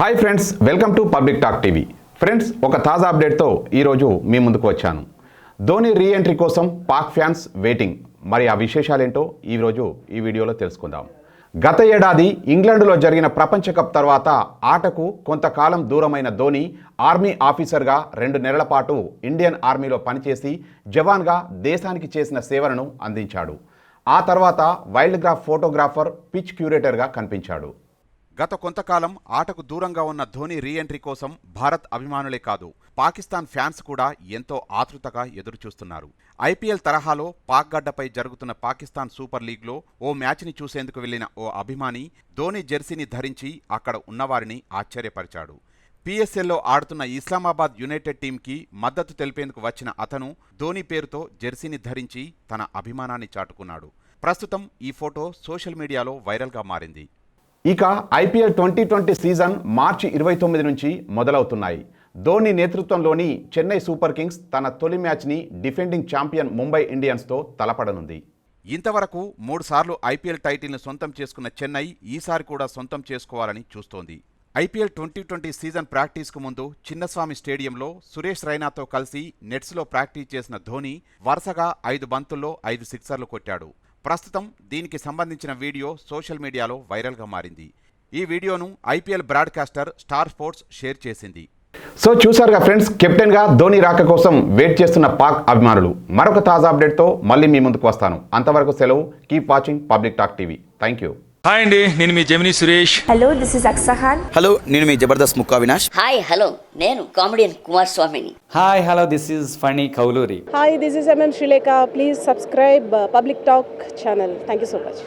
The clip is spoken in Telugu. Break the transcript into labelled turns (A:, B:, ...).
A: Hi friends welcome to public talk TV friends ఒక తాజా అప్డేట్తో ఈరోజు మీ ముందుకు వచ్చాను. ధోని రీ ఎంట్రీ కోసం పాక్ ఫ్యాన్స్ వెయిటింగ్ మరి ఆ విశేషాలేంటో ఈరోజు ఈ వీడియోలో తెలుసుకుందాం. గత ఏడాది ఇంగ్లాండ్లో జరిగిన ప్రపంచ కప్ తర్వాత ఆటకు కొంతకాలం దూరమైన ధోని ఆర్మీ ఆఫీసర్గా రెండు నెలల పాటు ఇండియన్ ఆర్మీలో పనిచేసి జవాన్గా దేశానికి చేసిన సేవలను అందించాడు. ఆ తర్వాత వైల్డ్ గ్రాఫ్ ఫోటోగ్రాఫర్ పిచ్ క్యూరేటర్గా కనిపించాడు. గత కొంతకాలం ఆటకు దూరంగా ఉన్న ధోని రీ ఎంట్రీ కోసం భారత్ అభిమానులే కాదు పాకిస్తాన్ ఫ్యాన్స్ కూడా ఎంతో ఆతృతగా ఎదురుచూస్తున్నారు. ఐపీఎల్ తరహాలో పాక్ గడ్డపై జరుగుతున్న పాకిస్తాన్ సూపర్ లీగ్లో ఓ మ్యాచ్ని చూసేందుకు వెళ్ళిన ఓ అభిమాని ధోని జెర్సీని ధరించి అక్కడ ఉన్నవారిని ఆశ్చర్యపరిచాడు. పిఎస్ఎల్లో ఆడుతున్న ఇస్లామాబాద్ యునైటెడ్ టీంకి మద్దతు తెలిపేందుకు వచ్చిన అతను ధోని పేరుతో జెర్సీని ధరించి తన అభిమానాన్ని చాటుకున్నాడు. ప్రస్తుతం ఈ ఫోటో సోషల్ మీడియాలో వైరల్గా మారింది. ఇక ఐపీఎల్ ట్వంటీ ట్వంటీ సీజన్ మార్చి ఇరవై తొమ్మిది నుంచి మొదలవుతున్నాయి. ధోని నేతృత్వంలోని చెన్నై సూపర్ కింగ్స్ తన తొలి మ్యాచ్ని డిఫెండింగ్ ఛాంపియన్ ముంబై ఇండియన్స్తో తలపడనుంది. ఇంతవరకు మూడుసార్లు ఐపీఎల్ టైటిల్ను సొంతం చేసుకున్న చెన్నై ఈసారి కూడా సొంతం చేసుకోవాలని చూస్తోంది. ఐపీఎల్ ట్వంటీ ట్వంటీ సీజన్ ప్రాక్టీస్కు ముందు చిన్నస్వామి స్టేడియంలో సురేష్ రైనాతో కలిసి నెట్స్లో ప్రాక్టీస్ చేసిన ధోని వరుసగా ఐదు బంతుల్లో ఐదు సిక్సర్లు కొట్టాడు. ప్రస్తుతం దీనికి సంబంధించిన వీడియో సోషల్ మీడియాలో వైరల్గా మారింది. ఈ వీడియోను IPL broadcaster Star Sports share చేసింది. సో చూసారుగా ఫ్రెండ్స్ కెప్టెన్గా ధోని రాక కోసం వెయిట్ చేస్తున్న పాక్ అభిమానులు. మరొక తాజా అప్డేట్తో మళ్ళీ మీ ముందుకు వస్తాను. అంతవరకు సెలవు. Keep watching public talk TV. Thank you
B: hi అండి నేను మీ Gemini Suresh
C: hello this is అక్సహాన్
D: hello నేను మీ జబర్దస్త్ ముక్కా వినాష్
E: హాయ్ హలో నేను కామెడియన్ కుమార్ స్వామిని
F: hi hello this is Phani Kouluri
G: Hi, this is MM Srileka. Please subscribe uh, Public Talk channel. Thank you so much.